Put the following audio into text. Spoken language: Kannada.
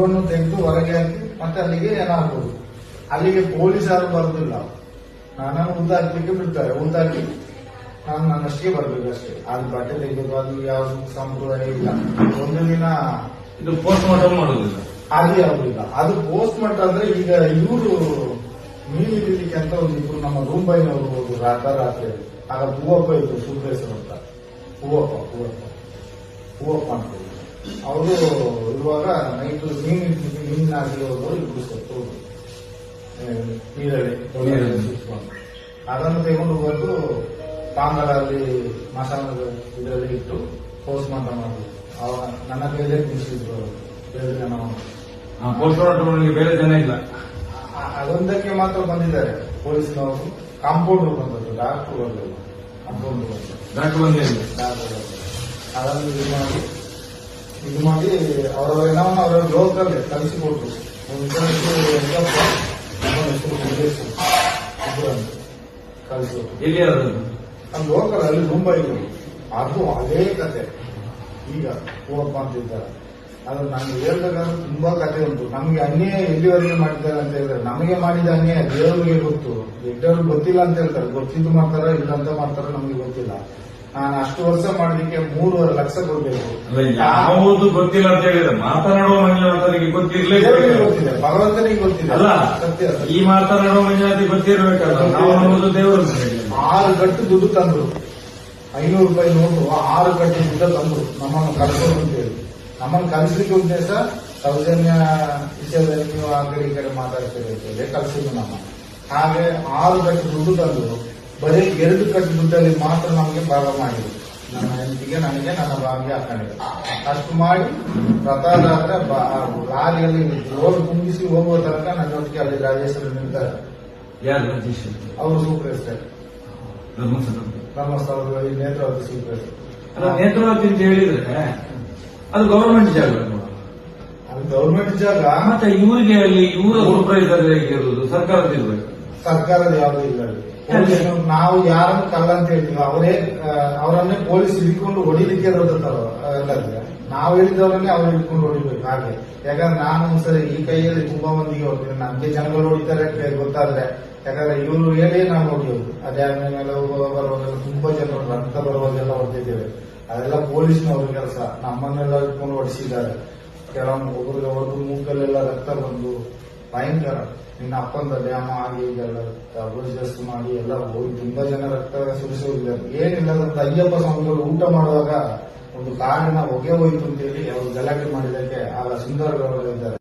ತೆಗೆದು ಹೊರಗೆ ಹಾಕಿ ಮತ್ತೆ ಅಲ್ಲಿಗೆ ಏನಾಗ್ಬೋದು? ಅಲ್ಲಿಗೆ ಪೊಲೀಸ್ ಯಾರು ಬರುದಿಲ್ಲ. ನಾನು ಉದ್ದಾಕ್ಲಿಕ್ಕೆ ಬಿಡ್ತಾರೆ ಉದ್ದಾಕಿ ನಾನು ನನ್ನಷ್ಟೇ ಬರ್ಬೇಕು ಅಷ್ಟೇ. ಅದು ಬಟ್ಟೆ ತೆಗೆದು ಅದು ಯಾವ್ದು ಸಂಪ್ರದಾಯ ಇಲ್ಲ. ಒಂದು ದಿನ ಇದು ಪೋಸ್ಟ್ ಮಾರ್ಟಮ್ ಮಾಡುದಿಲ್ಲ. ಅದು ಯಾವುದಿಲ್ಲ ಅದು ಪೋಸ್ಟ್ ಮಾರ್ಟಮ್ ಅಂದ್ರೆ ಈಗ ಇವರು ಮೀನು ಹಿಡಿಲಿಕ್ಕೆ ಅಂತ ಒಂದು ಇಬ್ರು ನಮ್ಮ ರೂಮ್ ಬೈನವರು ಹೋದ್ರು ರಾತ್ರಿ. ಆಗ ಹೂವಪ್ಪ ಇದ್ರು ಸುಬ್ರೇಶ್ವರ ಅಂತ. ಹೂವಪ್ಪ ಹೂವಪ್ಪ. ಹೂವಪ್ಪ ಅಂತ. ಅವರು ಇರುವಾಗ ನೈಟು ಮೀನು ಹಿಡ್ಲಿಕ್ಕೆ ಮೀನಿನ ಹಾಕಿ ಹೋದವರು ಇಬ್ರು ಸತ್ತು ನೀರಲ್ಲಿ. ಅದನ್ನು ತೆಗೆದು ಬಂದು ಪಾಂಗಡಲ್ಲಿ ಮಸಾಲ ಇದರಲ್ಲಿ ಇಟ್ಟು ಪೋಸ್ಟ್ ಮಾರ್ಟಮ್ ಮಾಡಿದ್ರು ಅವಾಗ ನನ್ನ ಕೈಲೇ ಅವರು. ಎರಡು ಜನ ಪೋಸ್ಟ್ ಮಾರ್ಟಮ್ ಬೇರೆ ಜನ ಇಲ್ಲ. ಅದೊಂದಕ್ಕೆ ಮಾತ್ರ ಬಂದಿದ್ದಾರೆ ಪೊಲೀಸ್ನವರು. ಕಾಂಪೌಂಡರ್ ಬಂದದ್ದು ಡಾಕ್ಟರ್ ಬಂದದ್ದು. ಕಾಂಪೌಂಡರ್ ಬಂದರು ಡಾಕ್ಟರ್ ಬಂದಿಲ್ಲ. ಡಾಕ್ಟರ್ ಬಂದರು ಅದನ್ನು ಇದು ಮಾಡಿ ಇದು ಮಾಡಿ ಅವರ ಏನೋ ಅವರ ಲೋಕಲ್ ಕಲಿಸಿಕೊಟ್ರು ಕಲಿಸಿಕೊಟ್ರು ನಮ್ಮ ಲೋಕಲ್ ಅಲ್ಲಿ ಮುಂಬೈ ಅದು ಅದೇ ಕತೆ. ಈಗ ಓಪ್ ಅಂತಿದ್ದಾರೆ ಅದು ನಮ್ಗೆ ಹೇಳ್ಬೇಕಾದ್ರೆ ತುಂಬಾ ಕತೆ ಉಂಟು. ನಮ್ಗೆ ಅನ್ಯಾಯ ಎಲ್ಲಿವರೆಗೆ ಮಾಡಿದ್ದಾರೆ ಅಂತ ಹೇಳಿದ್ರೆ ನಮಗೆ ಮಾಡಿದ ಅನ್ಯಾಯ ದೇವರಿಗೆ ಗೊತ್ತು. ದೊಡ್ಡವ್ರಿಗೆ ಗೊತ್ತಿಲ್ಲ ಅಂತ ಹೇಳ್ತಾರೆ. ಗೊತ್ತಿದ್ದು ಮಾಡ್ತಾರ ಇಲ್ಲ ಅಂತ ಮಾಡ್ತಾರ ನಮ್ಗೆ ಗೊತ್ತಿಲ್ಲ. ನಾನು ಅಷ್ಟು ವರ್ಷ ಮಾಡಲಿಕ್ಕೆ ಮೂರುವರೆ ಲಕ್ಷ ಕೊಡ್ಬೇಕು. ಯಾವುದು ಗೊತ್ತಿಲ್ಲ ಅಂತ ಹೇಳಿದ್ರೆ ಮಾತನಾಡುವ ಮಂಜುನಾಥನಿಗೆ ಗೊತ್ತಿರ್ಲೇ ದೇವರಿಗೆ ಗೊತ್ತಿದೆ ಭಗವಂತನಿಗೆ ಗೊತ್ತಿದೆ. ಅಲ್ಲ ಸತ್ಯ ಈ ಮಾತನಾಡುವ ಮಂಜುನಾಥಿಗೆ ಗೊತ್ತಿರ್ಬೇಕಲ್ಲ ನಾವು ದೇವರು ಆರು ಗಟ್ಟು ದುಡ್ಡು ತಂದ್ರು. ಐನೂರು ರೂಪಾಯಿ ನೋಟು ಆರು ಗಟ್ಟು ದುಡ್ಡು ತಂದ್ರು. ನಮ್ಮನ್ನು ಕಳ್ಸೋದು ಅಂತ ಹೇಳಿ ನಮ್ಮನ್ನು ಕಲಿಸ್ಲಿಕ್ಕೆ ಉದ್ದೇಶ ಸೌಜನ್ಯ ವಿಷಯದಲ್ಲಿ ನೀವು ಆ ಕಡೆ ಈ ಕಡೆ ಮಾತಾಡ್ತೀರಿ ಅಂತ ಕಲಿಸಿದ್ರು ನಮ್ಮ. ಹಾಗೆ ಆರು ಗಟ್ಟು ದುಡ್ಡು ತಂದ್ರು. ಬರೀ ಎರಡು ಕಟ್ಟು ದುಡ್ಡಲ್ಲಿ ಮಾತ್ರ ನಮಗೆ ಭಾಗ ಮಾಡಿದ್ರು ನನ್ನ ಹೆಂಡತಿಗೆ ನನಗೆ ನನ್ನ ಭಾಗ್ಯ ಹಾಕೊಂಡಿದೆ ಅಷ್ಟು ಮಾಡಿ ಪ್ರತಾಪ ಲಾರಿಯಲ್ಲಿ ರೋಡ್ ತುಂಬಿಸಿ ಹೋಗುವ ತನಕ ನನ್ನೊಟ್ಟಿಗೆ ಅಲ್ಲಿ ರಾಜೇಶ್ವರ ನಿಂತಾರೆ. ಯಾರು ರಜೀಶ್ ಅವರು ಸೂಪರ್ ಧರ್ಮಸ್ಥಳ ಧರ್ಮಸ್ಥಳದಲ್ಲಿ ನೇತ್ರಾವತಿ ಸೂಪರ್ ಅಲ್ಲ ನೇತ್ರಾವತಿ ಅಂತ ಹೇಳಿದ್ರೆ ಅದು ಗವರ್ಮೆಂಟ್ ಜಾಗ? ಅದು ಗೌರ್ಮೆಂಟ್ ಜಾಗ. ಮತ್ತೆ ಇವರಿಗೆ ಅಲ್ಲಿ ಇವರ ಸೂಪರ್ವೈಸರ್ ಇರೋದು ಸರ್ಕಾರದ ಇರ್ಬೇಕು ಸರ್ಕಾರದ ಯಾವುದು ಇಲ್ಲ. ನಾವು ಯಾರನ್ನು ಕಲ್ಲ ಅಂತ ಹೇಳ್ತೀವಿ ಅವರೇ ಅವರನ್ನೇ ಪೊಲೀಸ್ ಹಿಡ್ಕೊಂಡು ಹೊಡಿಲಿಕ್ಕೆ ಇರೋದಂತಾರ ಎಲ್ಲರಿಗೆ. ನಾವು ಹೇಳಿದವರನ್ನೇ ಅವ್ರು ಹಿಡ್ಕೊಂಡು ಹೊಡಿಬೇಕು ಹಾಗೆ. ಯಾಕಂದ್ರೆ ನಾನು ಒಂದ್ಸರಿ ಈ ಕೈಯಲ್ಲಿ ತುಂಬಾ ಮಂದಿಗೆ ಹೋಗ್ತೀನಿ ನಮ್ಗೆ ಜನಗಳು ಹೊಡಿತಾರೆ ಅಂತ ಗೊತ್ತಾದ್ರೆ, ಯಾಕಂದ್ರೆ ಇವರು ಹೇಳಿ ನಾವು ಹೊಡಿಯೋದು. ಅದೇ ಆದ್ಮೇಲೆ ಬರುವಾಗ ತುಂಬಾ ಜನರು ರಕ್ತ ಬರುವಾಗೆಲ್ಲ ಹೊಡೆದಿದ್ದೇವೆ. ಅದೆಲ್ಲ ಪೊಲೀಸ್ನವ್ರ ಕೆಲಸ. ನಮ್ಮನ್ನೆಲ್ಲ ಹಿಡ್ಕೊಂಡು ಹೊಡಿಸಿದ್ದಾರೆ. ಕೆಲವೊಂದು ಒಬ್ಬರಿಗೆ ಒಬ್ಬರು ಮೂಕಲ್ಲೆಲ್ಲ ರಕ್ತ ಬಂದು ಭಯಂಕರ. ನಿನ್ನ ಅಪ್ಪಂದ ಡ್ಯಾಮ ಆಗಿ ಈಗೆಲ್ಲ ಅಪೋಸಿಸ್ ಮಾಡಿ ಎಲ್ಲ ಹೋಗಿ ತುಂಬಾ ಜನ ರಕ್ತ ಸುರಿಸೋದಿಲ್ಲ ಏನಿಲ್ಲ ಅಂತ ಅಯ್ಯಪ್ಪ ಸ್ವಾಮಿಗಳು ಊಟ ಮಾಡುವಾಗ ಒಂದು ಕಾರಿನ ಹೊಗೆ ಹೋಯ್ತು ಅಂತೇಳಿ ಅವರು ಗಲಾಟೆ ಮಾಡಿದ್ದಕ್ಕೆ ಆಗ ಸುಂದರ ಗೌಡ ಇದ್ದಾರೆ.